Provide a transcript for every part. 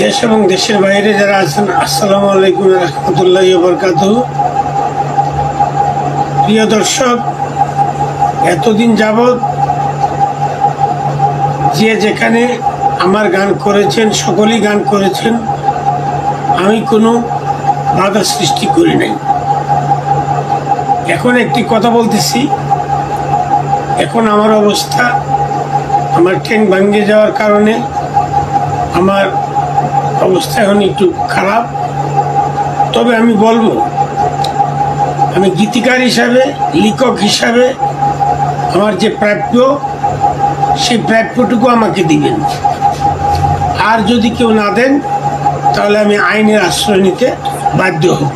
দেশ এবং দেশের বাইরে যারা আছেন, আসসালামু আলাইকুম রহমতুল্লাহ বরকাত প্রিয় দর্শক, এতদিন যাবৎ যে যেখানে আমার গান করেছেন, সকলেই গান করেছেন, আমি কোনো বাধা সৃষ্টি করি নাই। এখন একটি কথা বলতেছি, এখন আমার অবস্থা, আমার ট্রেন ভাঙ্গে যাওয়ার কারণে, আমার অবস্থা এখন একটু খারাপ। তবে আমি বলব, আমি গীতিকার হিসাবে, লেখক হিসাবে আমার যে প্রাপ্য, সেই প্রাপ্যটুকু আমাকে দিবেন। আর যদি কেউ না দেন, তাহলে আমি আইনের আশ্রয় নিতে বাধ্য হব।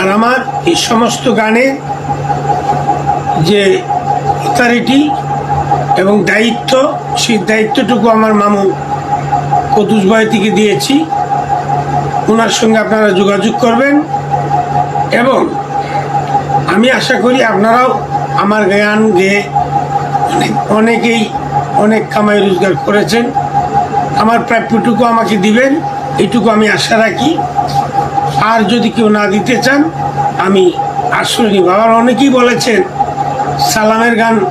আর আমার এই সমস্ত গানে যে অথরিটি এবং দায়িত্ব, সেই দায়িত্বটুকু আমার মামু কতুস থেকে দিয়েছি। ওনার সঙ্গে আপনারা যোগাযোগ করবেন। এবং আমি আশা করি আপনারাও আমার গান গেয়ে অনেক অনেকেই অনেক কামাই রোজগার করেছেন। আমার প্রাপ্যটুকু আমাকে দিবেন, এটুকু আমি আশা রাখি। আর যদি কেউ না দিতে চান, আমি আশ্রয় নিব আবার অনেকেই বলেছেন, সালামের গান,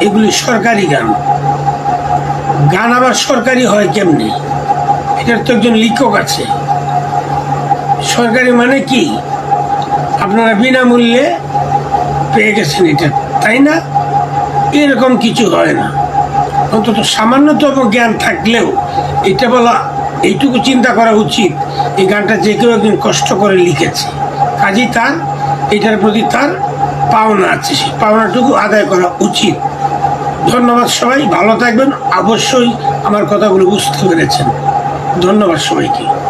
এগুলি সরকারি গান। গান আবার সরকারি হয় কেমনি? এটার তো একজন লেখক আছে। সরকারি মানে কি? আপনারা বিনামূল্যে পেয়ে গেছেন এটা, তাই না? এরকম কিছু হয় না। অন্তত সামান্যতম জ্ঞান থাকলেও এটা বলা, এইটুকু চিন্তা করা উচিত, এই গানটা যে কেউ একদিন কষ্ট করে লিখেছে। কাজেই তার, এটার প্রতি তার পাওনা আছে, সেই পাওনাটুকু আদায় করা উচিত। ধন্যবাদ সবাই, ভালো থাকবেন। অবশ্যই আমার কথাগুলো বুঝতে পেরেছেন। ধন্যবাদ সবাইকে।